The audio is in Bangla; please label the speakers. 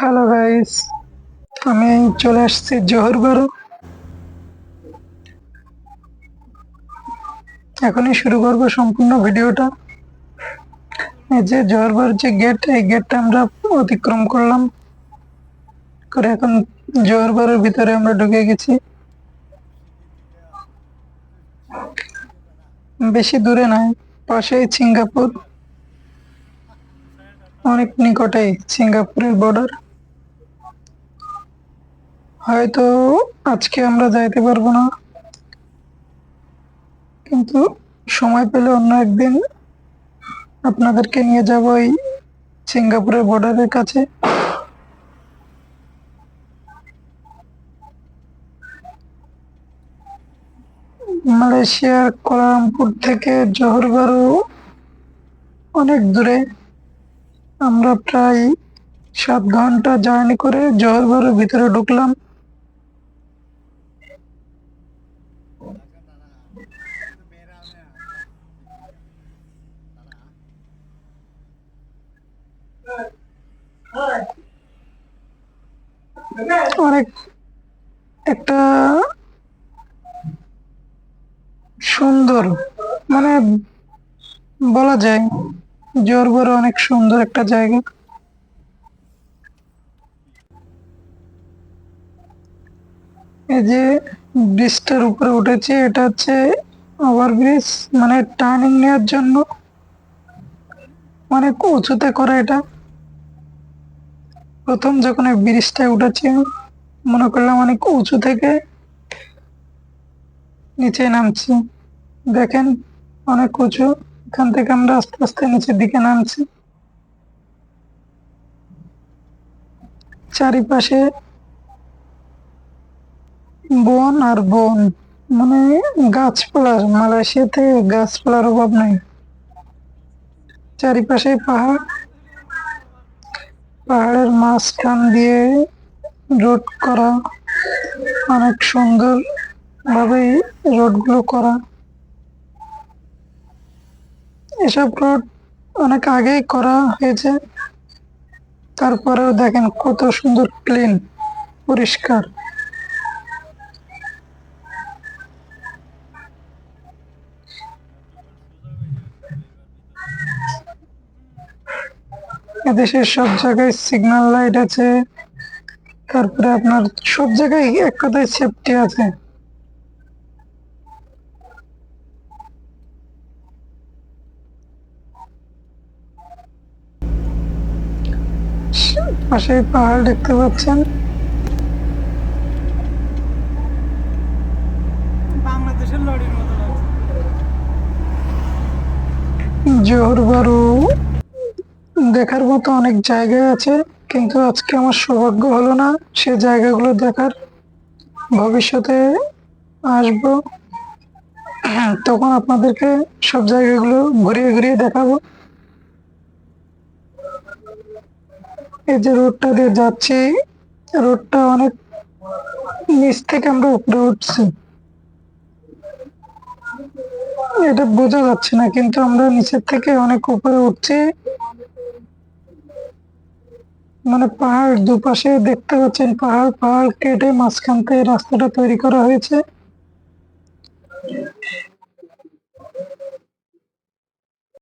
Speaker 1: হ্যালো গাইস আমি চলে আসছি জোহরবারু এখনই শুরু করব সম্পূর্ণ ভিডিওটা। এই যে জোহরবারু যে গেট এই গেটটা আমরা অতিক্রম করলাম। করে এখন জোহরবারুর ভিতরে আমরা ঢুকে গেছি। বেশি দূরে নয়, পাশেই সিঙ্গাপুর। অনেক নিকটেই সিঙ্গাপুরের বর্ডার হয়তো আজকে আমরা যাইতে পারব না। কিন্তু সময় পেলে অন্য একদিন আপনাদেরকে নিয়ে যাব এই সিঙ্গাপুরের বর্ডারের কাছে। মালয়েশিয়ার কোলালামপুর থেকে জোহরবারু অনেক দূরে। আমরা প্রায় সাত ঘণ্টা জার্নি করে জোহরবারুর ভিতরে ঢুকলাম। একটা সুন্দর মানে বলা যায় জোর জোরবড় অনেক সুন্দর একটা জায়গা। এই যে ব্রিজটার উপরে উঠেছে, এটা হচ্ছে ওভারব্রিজ মানে টার্নিং নেওয়ার জন্য। অনেক উঁচুতে করা এটা। প্রথম যখন এই ব্রিজটায় উঠেছি, মনে করলাম অনেক উঁচু থেকে নিচে নামছি। দেখেন, অনেক উঁচু। এখান থেকে আমরা আস্তে আস্তে নিচের দিকে নামছি। চারিপাশে বন আর বন। মানে গাছপালার মালয়েশিয়াতে গাছপালার অভাব নেই। চারিপাশে পাহাড়। পাহাড়ের মাঝখান দিয়ে রোড করা অনেক সুন্দর ভাবে রোডগুলো করা। এসব রোড অনেক আগেই করা হয়েছে। তারপরেও দেখেন কত সুন্দর, ক্লিন, পরিষ্কার। এদেশের সব জায়গায় সিগন্যাল লাইট আছে। তারপরে আপনার সব জায়গায় এক কথায় সেফটি আছে। পাশে পাহাড় দেখতে পাচ্ছেন।
Speaker 2: লাগছে
Speaker 1: জোহরবারু দেখার মতো অনেক জায়গা আছে, কিন্তু আজকে আমার সৌভাগ্য হলো না সে জায়গাগুলো দেখার। ভবিষ্যতে আসব। তখন আপনাদেরকে সব জায়গাগুলো ঘুরিয়ে ঘুরিয়ে দেখাবো। এই যে রোডটা দিয়ে যাচ্ছি, রোডটা অনেক নিচ থেকে আমরা উপরে উঠছি। এটা বোঝা যাচ্ছে না, কিন্তু আমরা নিচের থেকে অনেক উপরে উঠছি। মানে পাহাড় দুপাশে দেখতে পাচ্ছেন পাহাড় পাহাড় কেটে মাঝখান থেকে রাস্তাটা তৈরি করা হয়েছে।